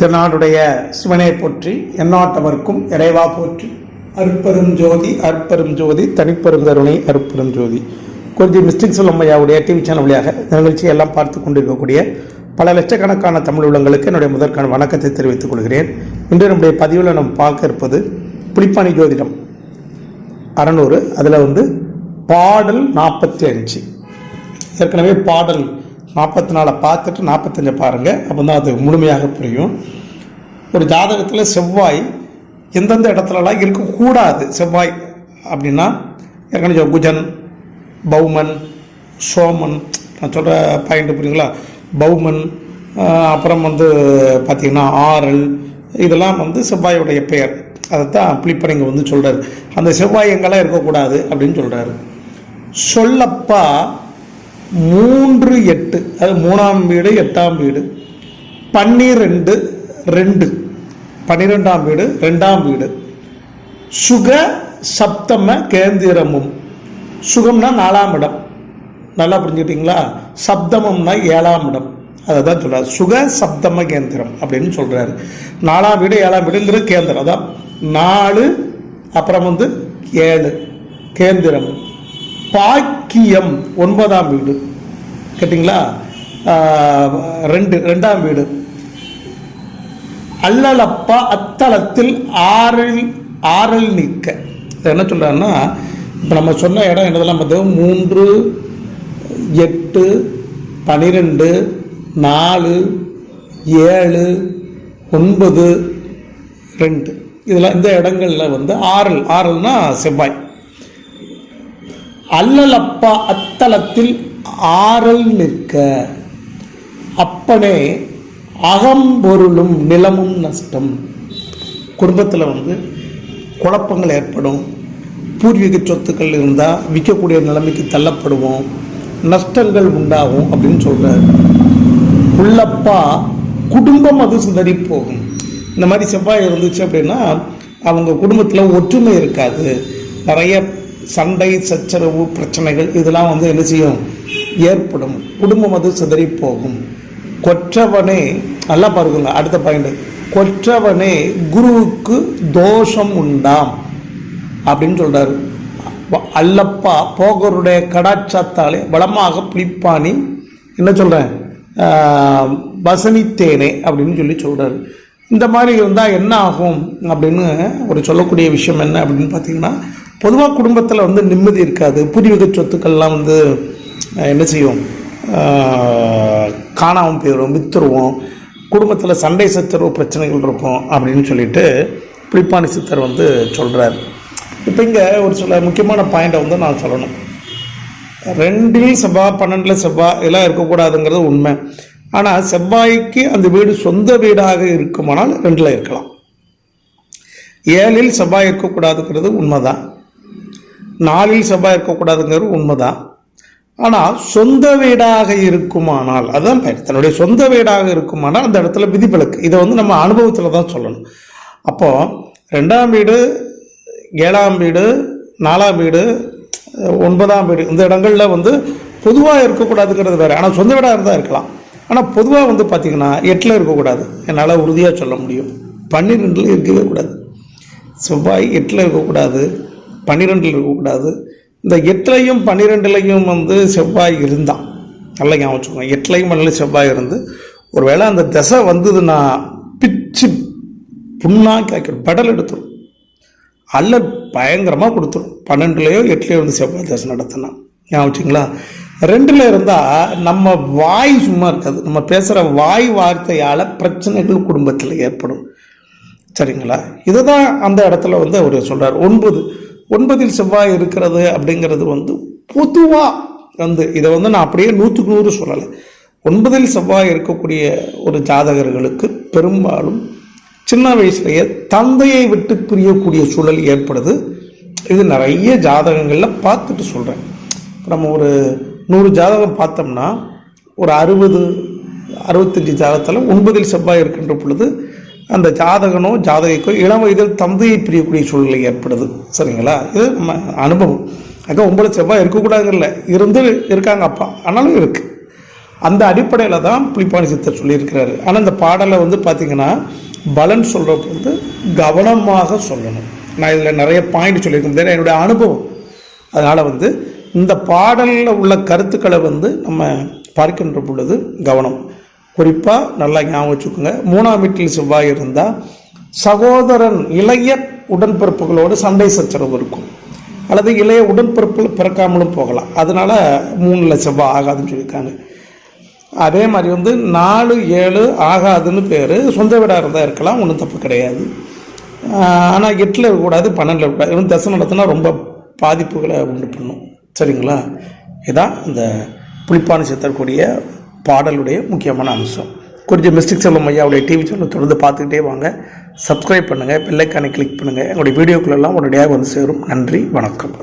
திருநாடுடைய சிவனை போற்றி எந்நாட்டவர்க்கும் இறைவா போற்றி. அற்பெரும் ஜோதி அற்பெரும் ஜோதி தனிப்பெரும் கருணை அற்பெரும் ஜோதி. கொஞ்சம் மிஸ்டிக் சொல்லம்மையாவுடைய டிவி சேனல் வழியாக இந்த நிகழ்ச்சியை எல்லாம் பார்த்து கொண்டிருக்கக்கூடிய பல லட்சக்கணக்கான தமிழ் உள்ளங்களுக்கு என்னுடைய முதற்கான வணக்கத்தை தெரிவித்துக் கொள்கிறேன். இன்று நம்முடைய பதிவில் நாம் பார்க்க இருப்பது புலிப்பாணி ஜோதிடம் அறநூறு அதில் வந்து பாடல் நாற்பத்தி அஞ்சு. ஏற்கனவே பாடல் நாற்பத்தி நாலை பார்த்துட்டு நாற்பத்தஞ்சை பாருங்கள் அப்போ தான் அது முழுமையாக புரியும். ஒரு ஜாதகத்தில் செவ்வாய் எந்தெந்த இடத்துலலாம் இருக்கக்கூடாது. செவ்வாய் அப்படின்னா ஏற்கனவே குஜன் பௌமன் சோமன் நான் சொல்கிற பாயிண்ட் புரியுங்களா? பௌமன் அப்புறம் வந்து பார்த்திங்கன்னா ஆரல் இதெல்லாம் வந்து செவ்வாயுடைய பெயர். அதை தான் புளிப்படைங்க வந்து சொல்கிறார் அந்த செவ்வாய் எங்கெல்லாம் இருக்கக்கூடாது அப்படின்னு சொல்கிறாரு சொல்லப்பா மூன்று எட்டு அது மூணாம் வீடு எட்டாம் வீடு. பன்னிரெண்டு ரெண்டு. பன்னிரெண்டாம் வீடு ரெண்டாம் வீடு. சுக சப்தம கேந்திரமும். சுகம்னா நாலாம் இடம். நல்லா புரிஞ்சுக்கிட்டீங்களா? சப்தமம்னா ஏழாம் இடம். அதை தான் சொல்கிறார் சுக சப்தம கேந்திரம் அப்படின்னு சொல்கிறாரு நாலாம் வீடு ஏழாம் வீடுங்கிறது கேந்திரம். தான் நாலு அப்புறம் வந்து ஏழு. கேந்திரம். பாக்கியம் ஒன்பதாம் வீடு. கேட்டிங்களா? ரெண்டு ரெண்டாம் வீடு. அல்லலப்பா அத்தலத்தில் ஆறல் ஆறல் நிற்க என்ன சொல்கிறாருன்னா இப்போ நம்ம சொன்ன இடம் என்னதெல்லாம் பார்த்தோம் மூன்று எட்டு பனிரெண்டு நாலு ஏழு ஒன்பது ரெண்டு. இதெல்லாம் இந்த இடங்களில் வந்து ஆறல். ஆறல்னா செவ்வாய். அல்லலப்பா அத்தலத்தில் ஆறல் நிற்க. அப்பனே அகம்பொருளும் நிலமும் நஷ்டம். குடும்பத்தில் வந்து குழப்பங்கள் ஏற்படும். பூர்வீக சொத்துக்கள் இருந்தால் விற்கக்கூடிய நிலைமைக்கு தள்ளப்படுவோம். நஷ்டங்கள் உண்டாகும் அப்படின்னு சொல்கிறார் உள்ளப்பா குடும்பம் அது சிதறி போகும். இந்த மாதிரி செவ்வாய் இருந்துச்சு அப்படின்னா அவங்க குடும்பத்தில் ஒற்றுமை இருக்காது. நிறைய சண்டை சச்சரவு பிரச்சனைகள் இதெல்லாம் வந்து என்ன செய்யும்? ஏற்படும். குடும்பம் அது சிதறி போகும் கொற்றவனே நல்லா பாருங்க அடுத்த பாயிண்ட் கொற்றவனே குருவுக்கு தோஷம் உண்டாம். அப்படின்னு சொல்றாரு. அல்லப்பா போகருடைய கடாட்சத்தாலே வளமாக புளிப்பானி என்ன சொல்கிறேன் வசனித்தேனே அப்படின்னு சொல்லி சொல்கிறாரு இந்த மாதிரி இருந்தால் என்ன ஆகும் அப்படின்னு ஒரு சொல்லக்கூடிய விஷயம் என்ன அப்படின்னு பார்த்தீங்கன்னா பொதுவாக குடும்பத்தில் வந்து நிம்மதி இருக்காது. பூர்வீக சொத்துக்கள்லாம் வந்து என்ன செய்யும்? காணாமல் போயிடும் வித்துருவோம். குடும்பத்தில் சண்டை சச்சரவு பிரச்சனைகள் இருக்கும் அப்படின்னு சொல்லிட்டு பிரிப்பாணி சித்தர் வந்து சொல்கிறார் இப்போ இங்கே ஒரு சில முக்கியமான பாயிண்டை வந்து நான் சொல்லணும். ரெண்டில் செவ்வாய் பன்னெண்டில் செவ்வாய் இதெல்லாம் இருக்கக்கூடாதுங்கிறது உண்மை. ஆனால் செவ்வாய்க்கு அந்த வீடு சொந்த வீடாக இருக்குமானால் ரெண்டில் இருக்கலாம். ஏழில் செவ்வாய் இருக்கக்கூடாதுங்கிறது உண்மைதான். நாளில் செவ்வாய் இருக்கக்கூடாதுங்கிறது உண்மைதான். ஆனால் சொந்த வீடாக இருக்குமானால் அதுதான் பயன். தன்னுடைய சொந்த வீடாக இருக்குமானால் அந்த இடத்துல விதிவிலக்கு. இதை வந்து நம்ம அனுபவத்தில் தான் சொல்லணும். அப்போ ரெண்டாம் வீடு ஏழாம் வீடு நாலாம் வீடு ஒன்பதாம் வீடு இந்த இடங்களில் வந்து பொதுவாக இருக்கக்கூடாதுங்கிறது வேறு. ஆனால் சொந்த வீடாக இருந்தால் இருக்கலாம். ஆனால் பொதுவாக வந்து பார்த்திங்கன்னா எட்டில் இருக்கக்கூடாது. என்னால் உறுதியாக சொல்ல முடியும். பன்னிரெண்டில் இருக்கவே கூடாது. செவ்வாய் எட்டில் இருக்கக்கூடாது. பன்னிரெண்டில் இருக்கக்கூடாது. இந்த எட்டுலையும் பன்னிரெண்டுலையும் வந்து செவ்வாய் இருந்தான். நல்லா ஞாபகம் வச்சுக்கோங்க. எட்டுலையும் பன்னிரெண்டு செவ்வாய் இருந்து ஒருவேளை அந்த திசை வந்ததுன்னா பிச்சு புண்ணா காய்க்கும் பெடல் எடுத்துரும். அல்ல பயங்கரமாக கொடுத்துரும். பன்னெண்டுலேயோ எட்டுலேயோ வந்து செவ்வாய் தசை நடத்தினா. ஞாபகம் வச்சுங்களா ரெண்டில் இருந்தால் நம்ம வாய் சும்மா இருக்காது. நம்ம பேசுகிற வாய் வார்த்தையால் பிரச்சனைகள் குடும்பத்தில் ஏற்படும். சரிங்களா? இதை தான் அந்த இடத்துல வந்து அவர் சொல்கிறார் ஒன்பது. ஒன்பதில் செவ்வாய் இருக்கிறது அப்படிங்கிறது வந்து பொதுவாக வந்து இதை வந்து நான் அப்படியே நூற்றுக்கு நூறு சொல்லலை. ஒன்பதில் செவ்வாய் இருக்கக்கூடிய ஒரு ஜாதகர்களுக்கு பெரும்பாலும் சின்ன வயசுலேயே தந்தையை விட்டு பிரியக்கூடிய சூழல் ஏற்படுது. இது நிறைய ஜாதகங்களில் பார்த்துட்டு சொல்கிறேன் நம்ம ஒரு நூறு ஜாதகம் பார்த்தோம்னா ஒரு அறுபது அறுபத்தஞ்சு ஜாதகத்தில் ஒன்பதில் செவ்வாய் இருக்கின்ற பொழுது அந்த ஜாதகனோ ஜாதகைக்கோ இளம் வயதில் தந்தையை பிரியக்கூடிய சூழ்நிலை ஏற்படுது. சரிங்களா? இது நம்ம அனுபவம். அக்கா ஒன்பது செவ்வாய் இருக்கக்கூடாதுல்ல இருந்து இருக்காங்க அப்பா. ஆனாலும் இருக்கு. அந்த அடிப்படையில் தான் புலிப்பாணி சித்தர் சொல்லியிருக்கிறாரு. ஆனால் இந்த பாடலை வந்து பார்த்தீங்கன்னா பலன் சொல்கிறப்ப வந்து கவனமாக சொல்லணும். நான் இதில் நிறைய பாயிண்ட் சொல்லியிருக்கேன். என்னுடைய அனுபவம். அதனால் வந்து இந்த பாடலில் உள்ள கருத்துக்களை வந்து நம்ம பார்க்கின்ற பொழுது கவனம். குறிப்பாக நல்லா ஞாபகம் வச்சுக்கோங்க. மூணாம் வீட்டில் செவ்வாய் இருந்தால் சகோதரன் இளைய உடன்பிறப்புகளோடு சண்டை சச்சரவு இருக்கும். அல்லது இளைய உடன்பிறப்பில் பிறக்காமலும் போகலாம். அதனால் மூணில் செவ்வாய் ஆகாதுன்னு சொல்லியிருக்காங்க. அதே மாதிரி வந்து நாலு ஏழு ஆகாதுன்னு பேர். சொந்த வீடாக இருந்தால் இருக்கலாம் ஒன்றும் தப்பு கிடையாது. ஆனால் எட்டில் இருக்கக்கூடாது பன்னெண்டில் இருக்கக்கூடாது. இவன் தசை நடத்தினா ரொம்ப பாதிப்புகளை உண்டு பண்ணும். சரிங்களா? இதான் இந்த புளிப்பான சேர்த்தக்கூடிய பாடலுடைய முக்கியமான அம்சம். கொஞ்சம் மிஸ்டிக் செல்வம் ஐயாவுடைய டிவி சேனல் தொடர்ந்து பார்த்துக்கிட்டே வாங்க. சப்ஸ்கிரைப் பண்ணுங்கள் பெல்லைக்கானை கிளிக் பண்ணுங்கள் எங்களுடைய வீடியோக்களெல்லாம் உடனடியாக வந்து சேரும். நன்றி வணக்கம்.